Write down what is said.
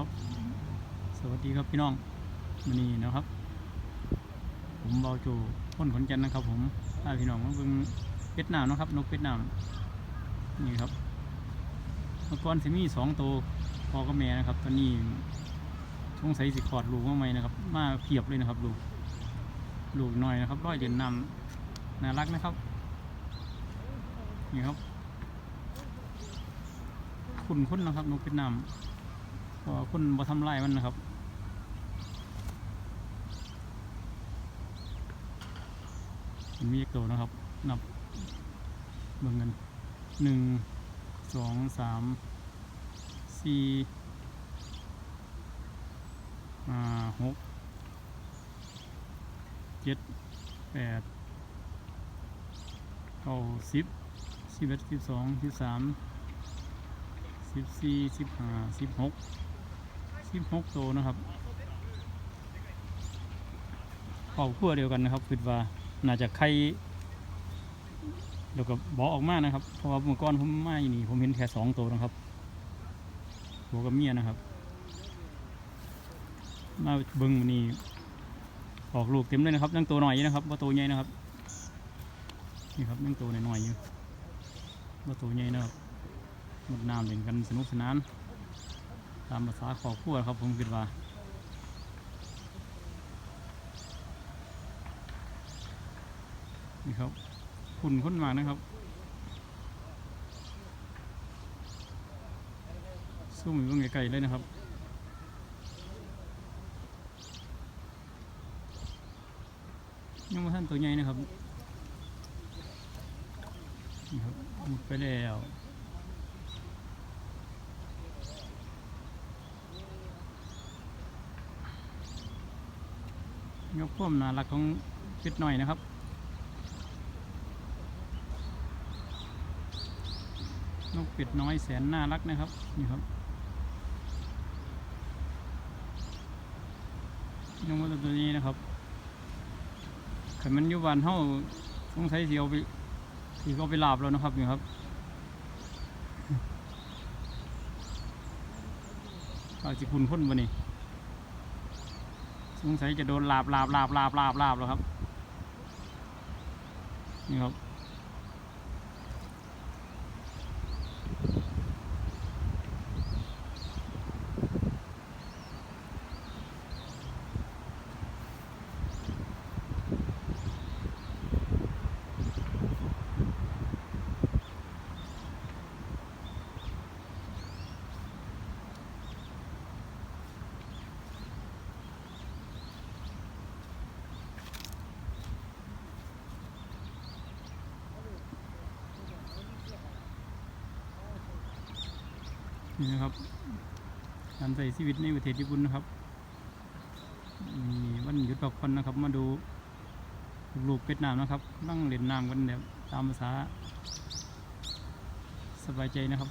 ครับ สวัสดีครับพี่น้องวันนี้นะครับ ผมเบาจูพ้นขนแก่นนะครับ ผมพาพี่น้องมาเบิ่งเป็ดน้ำนะครับ นกเป็ดน้ำนี่ครับเมื่อก่อนสิมีสองตัวพอกับแม่นะครับ ตอนนี้สงสัยสิขอดลูกมาใหม่นะครับ มาเพียบเลยนะครับ ลูก ลูกน้อยนะครับร้อยเดือนนำน่ารักนะครับ นี่ครับคุณคุณนะครับนกเป็ดน้ำ พราะว่าคุณบ่ทำลายมันนะครับมันมีอีกตัวนะครับ นับเบิ่งกันหนึ่งสองสามสี่ห้าหกเจ็ดแปดเก้าสิบสิบเอ็ดสิบสองสิบสามสิบสี่สิบห้าสิบหก สิบหกตัวนะครับครอบครัวเดียวกันนะครับคิดว่าน่าจะไข่เดี๋ยวก็บอกออกมานะครับ เพราะว่าเมื่อก่อนผมมาอยู่นี่ผมเห็นแค่สองตัวนะครับหัวกับเมียนะครับ มาบิ้งมื้อนี่ออกลูกเต็มเลยนะครับยังตัวหน่อยนะครับว่าตัวใหญ่นะครับนี่ครับยังตัวหน่อยๆอยู่ว่าตัวใหญ่นะครับหมดน้ำเล่นกันสนุกสนาน ตามภาษาครอบครัวครับผมคิดว่านี่ครับขุ่นข้นมากนะครับสู้มือเบิ่งไกลๆเลยนะครับยังมาท่านตัวใหญ่นะครับนี่ครับหมดไปแล้ว ยกพ่มน่ารักของเป็ดหน่อยนะครับนกเป็ดน้อยแสนน่ารักนะครับนี่ครับนกมาตัวนี้นะครับขันมันยูบ้านเฮาสงสัยสิเอาไปสิเอาไปลาบแล้วนะครับนี่ครับอาจจะคุณพ่นบ่นี่ สงสัยจะโดนลาบลาบลาบลาบลาบลาบแล้วครับ นี่ครับ นี่นะครับการใส่ชีวิตในประเทศญี่ปุ่นนะครับมีวันหยุดพักผ่อนนะครับ มาดูลูกเป็ดน้ำนะครับนั่งเล่นน้ำกันแบบตามภาษาสบายใจนะครับ